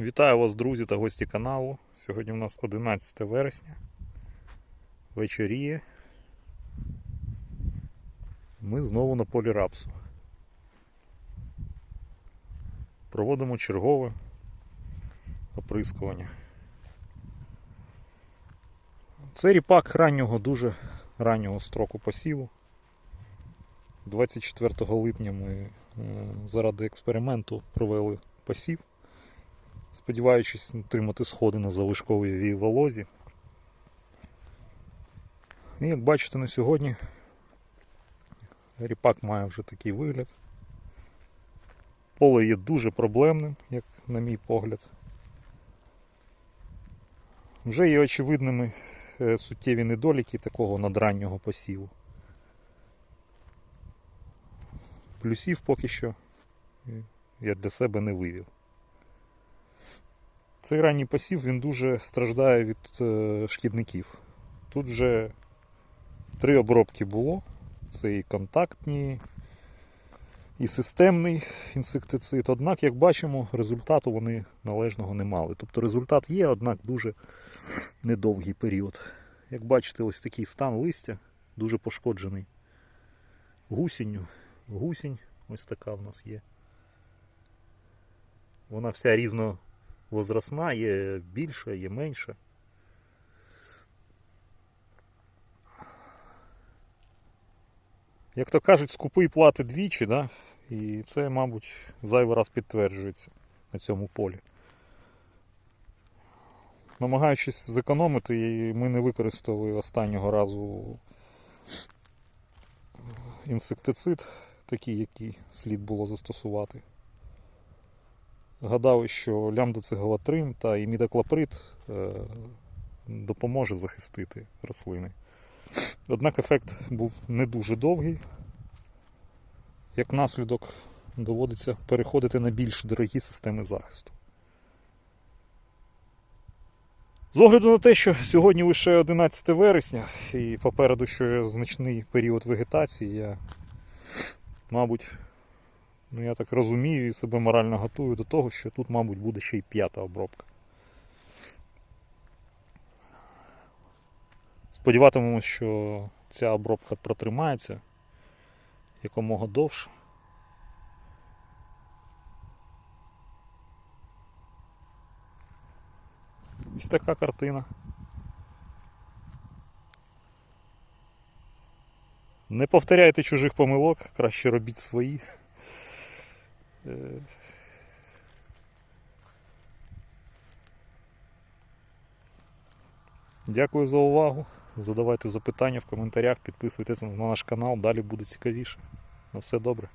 Вітаю вас, друзі та гості каналу. Сьогодні у нас 11 вересня. Вечоріє. Ми знову на полі рапсу. Проводимо чергове оприскування. Це ріпак раннього, дуже раннього строку посіву. 24 липня ми е, заради експерименту провели посів сподіваючись отримати сходи на залишковій волозі. І як бачите на сьогодні ріпак має вже такий вигляд. Поле є дуже проблемним, як на мій погляд. Вже є очевидними е, суттєві недоліки такого надраннього посіву. Плюсів поки що я для себе не вивів. Цей ранній посів він дуже страждає від е, шкідників. Тут вже три обробки було. Це і контактні, і системний інсектицид. Однак, як бачимо, результату вони належного не мали. Тобто результат є, однак дуже недовгий період. Як бачите, ось такий стан листя дуже пошкоджений гусінню. Гусінь ось така в нас є. Вона вся різно возрастна, є більша, є менша. Як то кажуть, скупий плати двічі, да? і це, мабуть, зайвий раз підтверджується на цьому полі. Намагаючись зекономити, ми не використали останнього разу інсектицид, такий, який слід було застосувати. Гадали, що лямдоцегалатрин та імідаклоприд е, допоможе захистити рослини. Однак ефект був не дуже довгий. Як наслідок доводиться переходити на більш дорогі системи захисту. З огляду на те, що сьогодні лише 11 вересня і попереду ще значний період вегетації, я, мабуть, Ну, я так розумію і себе морально готую до того, що тут, мабуть, буде ще й п'ята обробка. Сподіватимемося, що ця обробка протримається якомога довше. Ось така картина. Не повторяйте чужих помилок, краще робіть свої. Е, Дякую за увагу. Задавайте запитання в коментарях, підписуйтесь на наш канал, далі буде цікавіше. На все добре.